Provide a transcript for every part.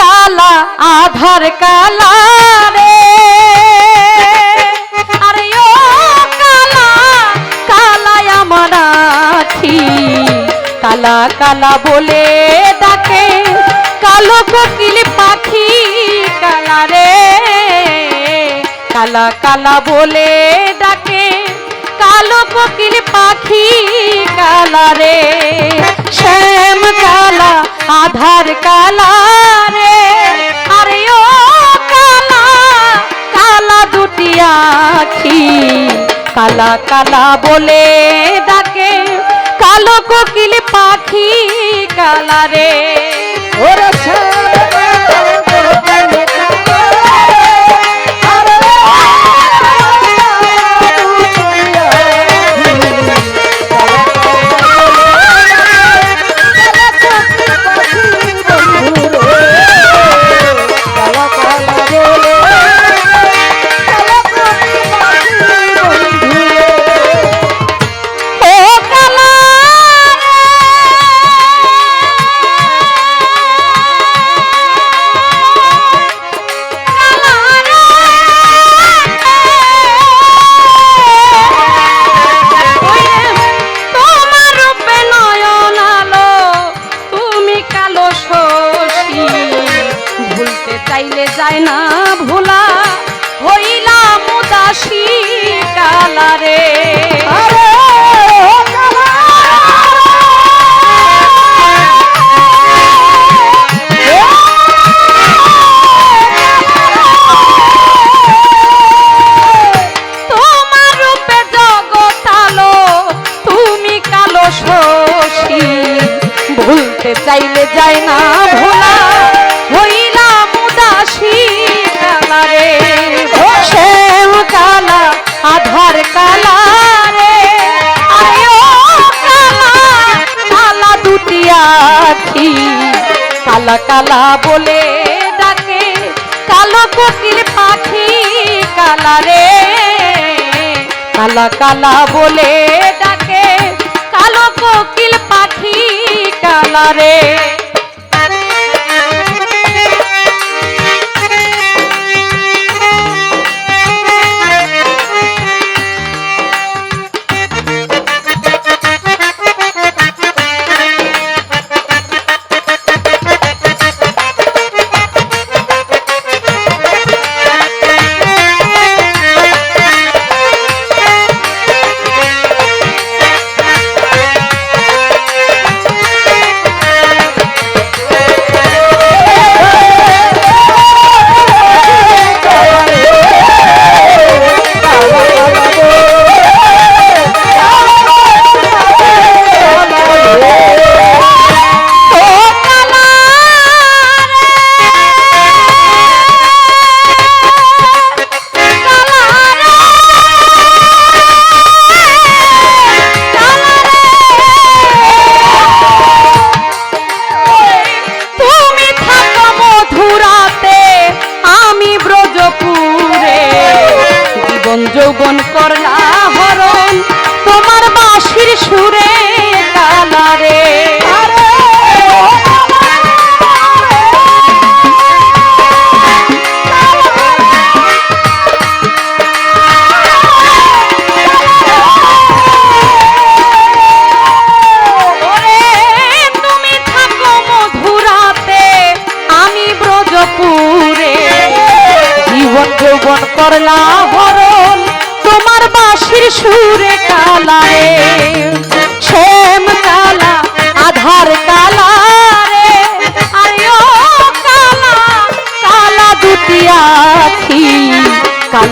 কালা, আধার কালা রে। আরে ও কালা কালা আমার আখি কালা কালা বলে ডাকে, কালো কোকিল পাখি কালা রে। কালা কালা বলে ডাকে, কালো কোকিল পাখি কালা রে। শ্যাম আধার কালা রে। আরে ও কালা কালা দুটি আখি। কালা কালা বলে ডাকে, কালো কোকিল পাখি কালা রে। ভুলতে চাইলে যায় না ভোলা। হইলাম উদাসী কালারে কালা আধার কালা রে। কালা দুটি আখি। কালা কালা বলে ডাকে, কালো কোকিল পাখি কালা রে। কালা কালা বলে ডাকে, কালো কোকিল কালা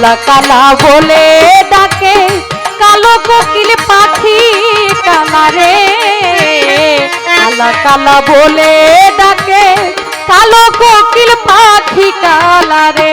কালা কালা বলে ডাকে, কালো কোকিল পাখি কালা রে কালা কালা বলে ডাকে, কালো কোকিল পাখি কালা রে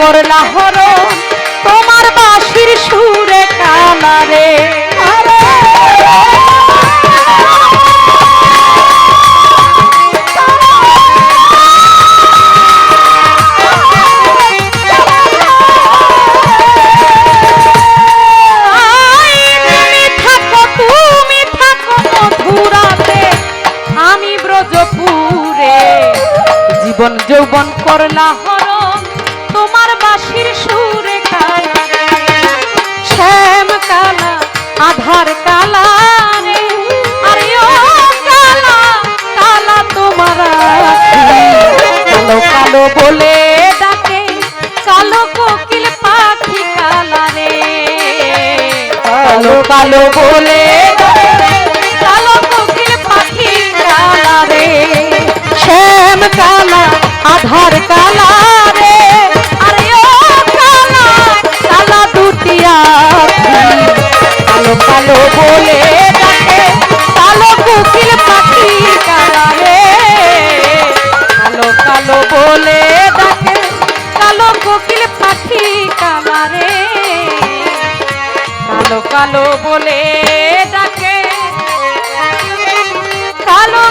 করলা হরণ তোমার বাঁশির সুরে ব্রজপুরে। জীবন যৌবন করলা হরণ তোমার বাঁশির সুরে শ্যাম কালা, আধার কালা রে। আরে ও কালা কালা তোমার কালো কালো বলে ডাকে, কালো কোকিল পাখি কালা রে। কালো কালো বলে কালো কোকিল পাখি কালা রে। শ্যাম কালা, আধার কালা কালো বলে ডাকে। কালো